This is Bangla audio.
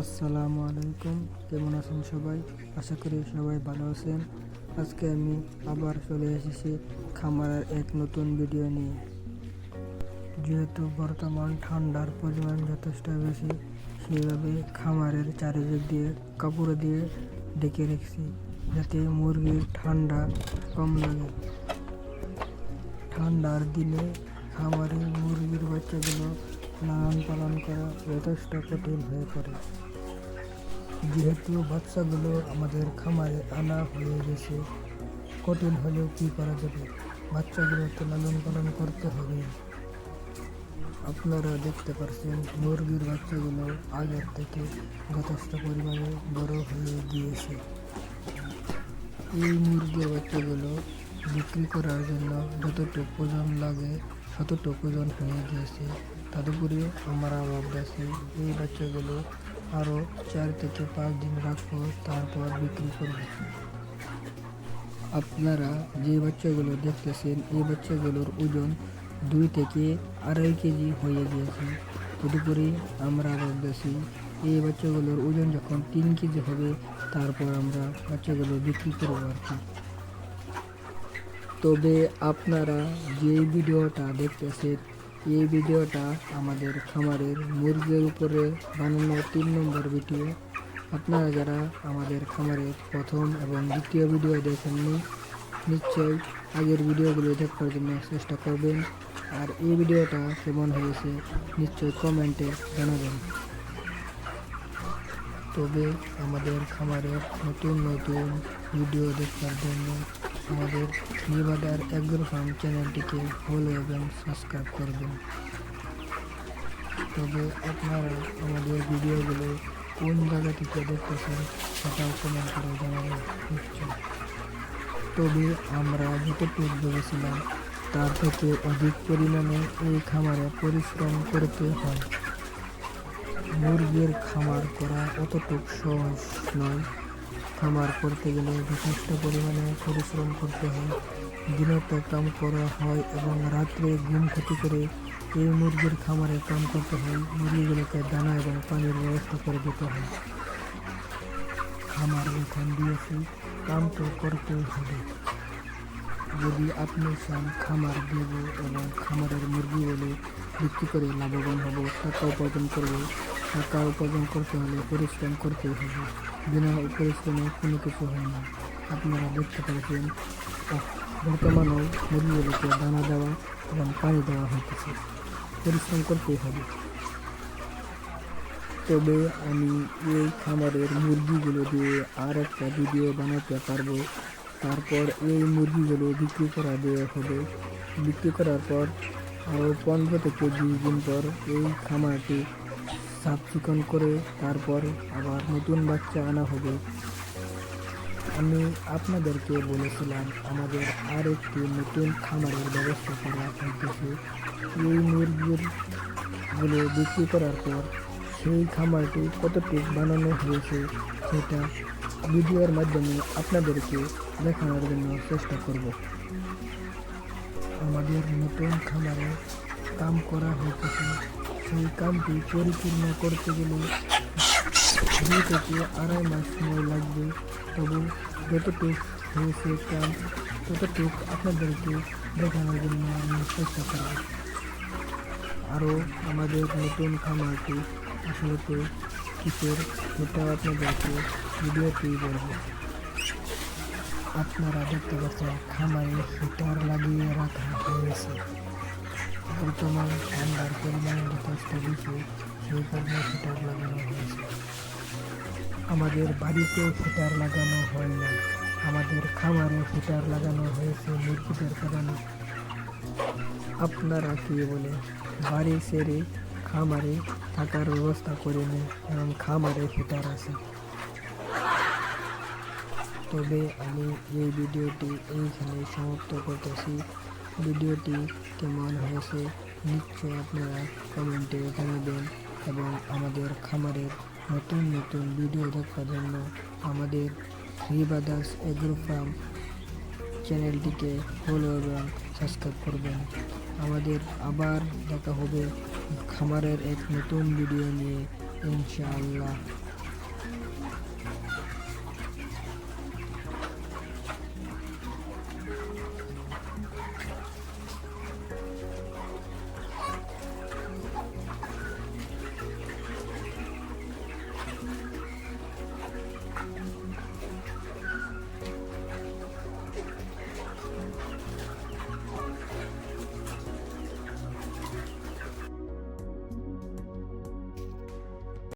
আসসালামু আলাইকুম। কেমন আছেন সবাই? আশা করি সবাই ভালো আছেন। আজকে আমি আবার চলে এসেছি খামারের এক নতুন ভিডিও নিয়ে। যেহেতু বর্তমান ঠান্ডার পরিমাণ যথেষ্ট বেশি, সেইভাবে খামারের চারিদিক দিয়ে কাপড় দিয়ে ডেকে রেখেছি যাতে মুরগির ঠান্ডা কম লাগে। ঠান্ডার দিনে খামারে মুরগির বাচ্চাগুলো লালন পালন করা যথেষ্ট কঠিন হয়ে পড়ে। যেহেতু বাচ্চাগুলো আমাদের খামারে আনা হয়ে গেছে, কঠিন হলেও কী করা যাবে? বাচ্চাগুলো তো লালন পালন করতে হবে। আপনারা দেখতে পাচ্ছেন মুরগির বাচ্চাগুলো আগের থেকে যথেষ্ট পরিমাণে বড় হয়ে গিয়েছে। এই মুরগির বাচ্চাগুলো বিক্রি করার জন্য যতটুকু ওজন লাগে, ততটুকু ওজন হয়ে গিয়েছে। তদুপরি আমরা ভাবতেছি এই বাচ্চাগুলো আরও চার থেকে পাঁচ দিন রাখব তারপর বিক্রি করব। আপনারা যে বাচ্চাগুলো দেখতেছেন, এই বাচ্চাগুলোর ওজন দুই থেকে আড়াই কেজি হয়ে গিয়েছে। তদুপরি আমরা ভাবতেছি এই বাচ্চাগুলোর ওজন যখন তিন কেজি হবে, তারপর আমরা বাচ্চাগুলো বিক্রি করব আর কি। তবে আপনারা যে ভিডিওটা দেখতেছেন এই ভিডিওটা আমাদের খামারের মুরগির উপরে বানানো তিন নম্বর ভিডিও। আপনারা যারা আমাদের খামারের প্রথম এবং দ্বিতীয় ভিডিও দেখেননি, নিশ্চয়ই আগের ভিডিওগুলো দেখার জন্য চেষ্টা করবেন। আর এই ভিডিওটা কেমন হয়েছে, নিশ্চয়ই কমেন্টে জানাবেন। তবে আমাদের খামারের নতুন নতুন ভিডিও দেখার জন্য আমাদের নিবাদার অ্যাগ্রো ফার্ম চ্যানেলটিকে ফলো এবং সাবস্ক্রাইব করবেন তবে আপনারা আমাদের ভিডিওগুলো কোন জায়গা থেকে দেখতেছেন সেটাও কমেন্ট করে জানাবেন নিশ্চয় তবে আমরা যতটুকু ভেবেছিলাম, তার থেকে অধিক পরিমাণে এই খামারে পরিশ্রম করতে হয়। মুরগির খামার করা অতটুক সহজ নয়। খামার করতে গেলে যথেষ্ট পরিমাণে পরিশ্রম করতে হয়। দিনে তো কাম করা হয় এবং রাত্রে ঘুম ক্ষতি করে এই মুরগির খামারে কাম করতে হয়। মুরগিগুলোকে দানা এবং পানির ব্যবস্থা করে দিতে হয়। খামার যখন দিয়েছি কাম তো করতেই হবে। যদি আপনি চান খামার দেব এবং খামারের মুরগিগুলো বিক্রি করে লাভবান হব, টাকা উপার্জন করব, টাকা উপার্জন করতে হলে পরিশ্রম করতেই হবে। বিনা পরিশ্রমে কোনো কিছু হয় না। আপনারা দেখতে পাচ্ছেন বর্তমানেও মুরগিগুলোকে দানা দেওয়া এবং পানি দেওয়া হইতেছে। পরিশ্রম করতেই হবে। তবে আমি এই খামারের মুরগিগুলো দিয়ে আর একটা ভিডিও বানাতে পারব। তারপর এই মুরগিগুলো বিক্রি করা দেওয়া হবে। বিক্রি করার পর আরও পনেরো থেকে বিশ দিন পর এই খামারটি সাফ চিকন করে, তারপর আবার নতুন বাচ্চা আনা হবে। আমি আপনাদেরকে বলেছিলাম, আমাদের আর একটি নতুন খামারের ব্যবস্থা করা হইতেছে। এই মুরগিরগুলো বিক্রি করার পর সেই খামারটি কতটুকু বানানো হয়েছে, সেটা ভিডিওর মাধ্যমে আপনাদেরকে দেখানোর জন্য চেষ্টা করব। আমাদের নতুন খামারে কাম করা হইতেছে সেই কামটি পরিপূর্ণ করতে গেলে দুই থেকে আড়াই মাস সময় লাগবে। তবু যতটুকু হয়েছে কাম ততটুকু আপনাদেরকে দেখানোর জন্য আমি চেষ্টা করব। আরও আমাদের নতুন খামারটি আসলে তো কিসের সেটা আপনাদেরকে ভিডিওতেই বলব। আপনারা দেখতে পাচ্ছেন খামারে হিটার লাগিয়ে রাখা হয়েছে। বর্তমান ঠান্ডার পরিমাণ যথেষ্ট বেশি সেই কারণে হিটার লাগানো হয়েছে। আমাদের বাড়িতে হিটার লাগানো হয় না আমাদের খামারে হিটার লাগানো হয়েছে মুরগিদের কারণে। আপনারা কি বলে, বাড়ি সেরে খামারে থাকার ব্যবস্থা করে নেয় এবং খামারে হিটার আছে। তবে আমি এই ভিডিওটি এইখানে সমাপ্ত করতেছি। ভিডিওটি কেমন হয়েছে নিশ্চয় আপনারা কমেন্টে জানাবেন এবং আমাদের খামারের নতুন নতুন ভিডিও দেখার জন্য আমাদের থ্রি ব্রাদার্স এগ্রো ফার্ম চ্যানেলটিকে ফলো এবং সাবস্ক্রাইব করবেন। আমাদের আবার দেখা হবে খামারের এক নতুন ভিডিও নিয়ে। ইনশাআল্লাহ।